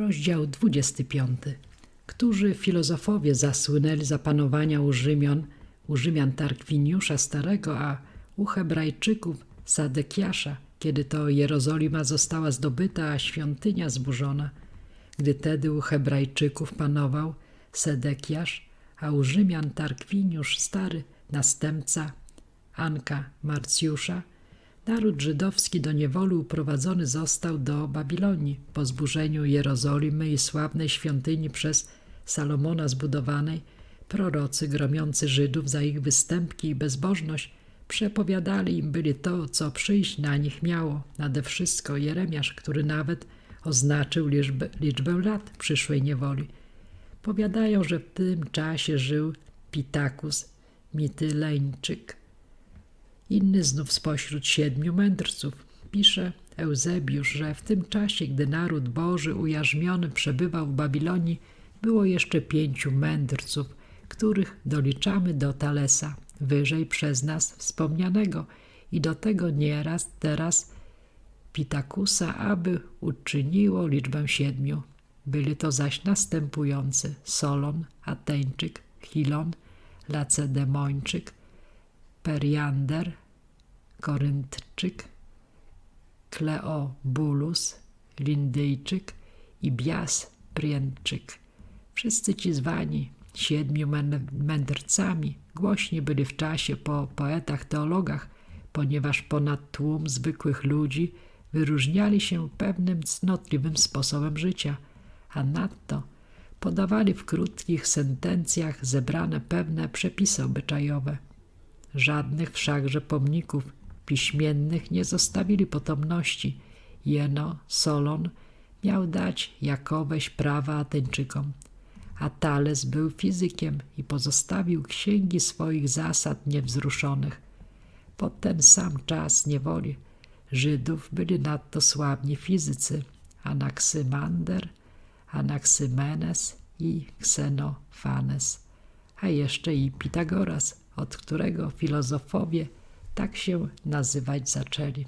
Rozdział 25. Którzy filozofowie zasłynęli za panowania u Rzymian, u Rzymian Tarkwiniusza Starego, a u Hebrajczyków Sadekiasza, kiedy to Jerozolima została zdobyta, a świątynia zburzona. Gdy tedy u Hebrajczyków panował Sedekiasz, a u Rzymian Tarkwiniusz Stary, następca Anka Marcjusza, Naród żydowski do niewoli uprowadzony został do Babilonii po zburzeniu Jerozolimy i sławnej świątyni przez Salomona zbudowanej. Prorocy gromiący Żydów za ich występki i bezbożność przepowiadali im byli to, co przyjść na nich miało. Nade wszystko Jeremiasz, który nawet oznaczył liczbę, liczbę lat przyszłej niewoli. Powiadają, że w tym czasie żył Pitakus Mityleńczyk, Inny znów spośród siedmiu mędrców. Pisze Eusebiusz, że w tym czasie, gdy naród Boży ujarzmiony przebywał w Babilonii, było jeszcze pięciu mędrców, których doliczamy do Talesa, wyżej przez nas wspomnianego i do tego nieraz teraz Pitakusa, aby uczyniło liczbę siedmiu. Byli to zaś następujący Solon, Ateńczyk, Chilon, Lacedemończyk, Periander, Koryntczyk, Kleobulus, Lindyjczyk i Bias Prientczyk. Wszyscy ci zwani siedmiu mędrcami głośni byli w czasie po poetach, teologach, ponieważ ponad tłum zwykłych ludzi wyróżniali się pewnym cnotliwym sposobem życia, a nadto podawali w krótkich sentencjach zebrane pewne przepisy obyczajowe. Żadnych wszakże pomników piśmiennych nie zostawili potomności. Jeno, Solon miał dać jakoweś prawa Ateńczykom, a Tales był fizykiem i pozostawił księgi swoich zasad niewzruszonych. Pod ten sam czas niewoli Żydów byli nadto sławni fizycy Anaksymander, Anaksymenes i Ksenofanes, a jeszcze i Pitagoras, od którego filozofowie tak się nazywać zaczęli.